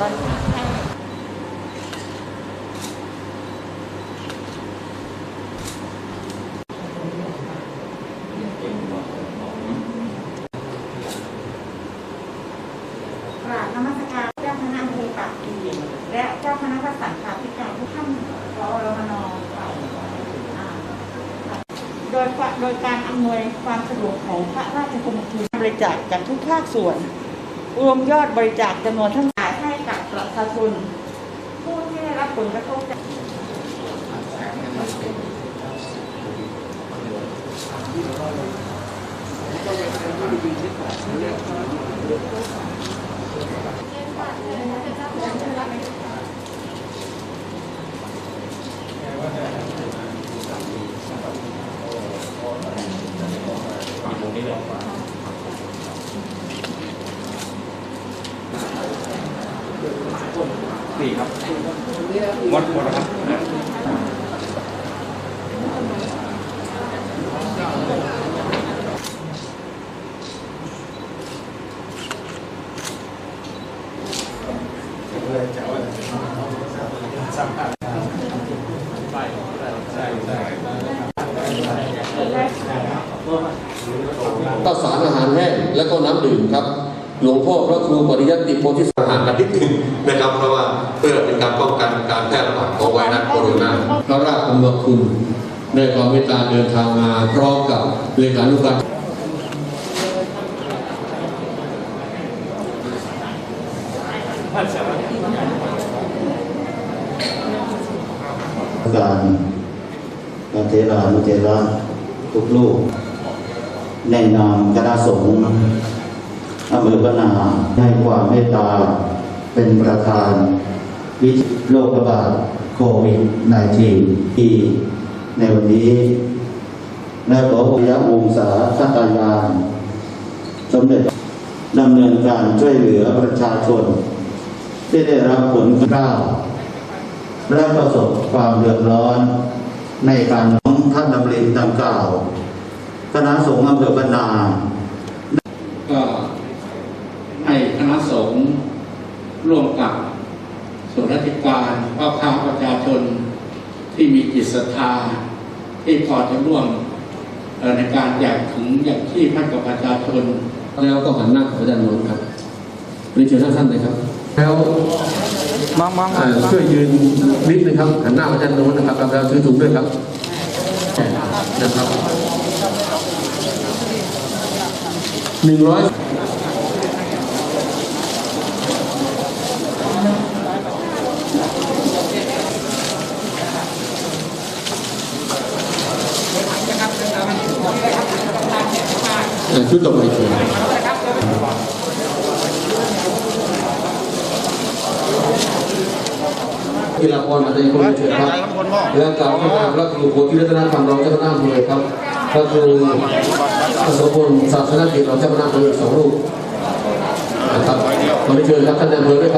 ตอนให้กราบนมัสการเจ้าคณะอำเภอปากพลีและเจ้าคณะพระสังฆาธิการทุกท่านรอรมนฝ่ายอ่าโดยฝ่าโดยการอำนวยความสะดวกของพระราชกรมทูลบริจาคจากทุกภาคส่วน รวมยอดบริจาคจำนวนทั้ง ชาชน ผู้ที่ได้รับผลกระทบจาก สี่ครับหมดหมดแล้วครับข้าวสารอาหารแห้งและก็น้ำดื่มครับ หลวงพ่อพระครูปริยัติโพธิสัตว์ห่างกันนิดหนึงนะครับ เพราะว่าเพื่อเป็นการป้องกันการแพร่ระบาดของไวรัสโคโรนาพระราชกำลังคุณในความเมตตาเดินทางมาพร้อมกับเลขานุการการพระเทรานุเทระทุกลูกในนามคณะสงฆ์ อำเภอพนาให้ความเมตตา เป็นประธาน วิกฤตโรคระบาดโควิด -19 ที่ในวันนี้และขอพระวงศาคตายาน สมเด็จดำเนินการช่วยเหลือประชาชน ที่ได้รับผลกล้าวและประสบความเดือดร้อน ในการของท่านดำรินดังกล่าว คณะสงฆ์อำเภอบรรนา ก็ให้คณะสงฆ์ ร่วมกับส่วนราชการพ่อค้าประชาชนที่มีจิตศรัทธาที่พอจะร่วมเอ่อในการแจกถุงอย่างที่ให้กับประชาชนแล้วก็หันหน้าเข้าไปด้านโน้นครับเรียนเชิญท่านท่านเลยครับ แล้วมองมองเอ่อช่วยยืนนิดนึงครับหันหน้าไปด้านโน้นนะครับแล้วถือถุงด้วยครับนะครับหนึ่งร้อย เอ่อชุดต่อไปเชิญกีฬาพรมาในคนเชิญครับแล้วกล่าวขานพระครูโคติรัตนธรรมรองเจ้าคณะอำเภอครับพระครูสมพลศาสนกิจรองเจ้าคณะอำเภอสองรูปนะครับขอเชิญครับท่านนายอำเภอด้วยครับ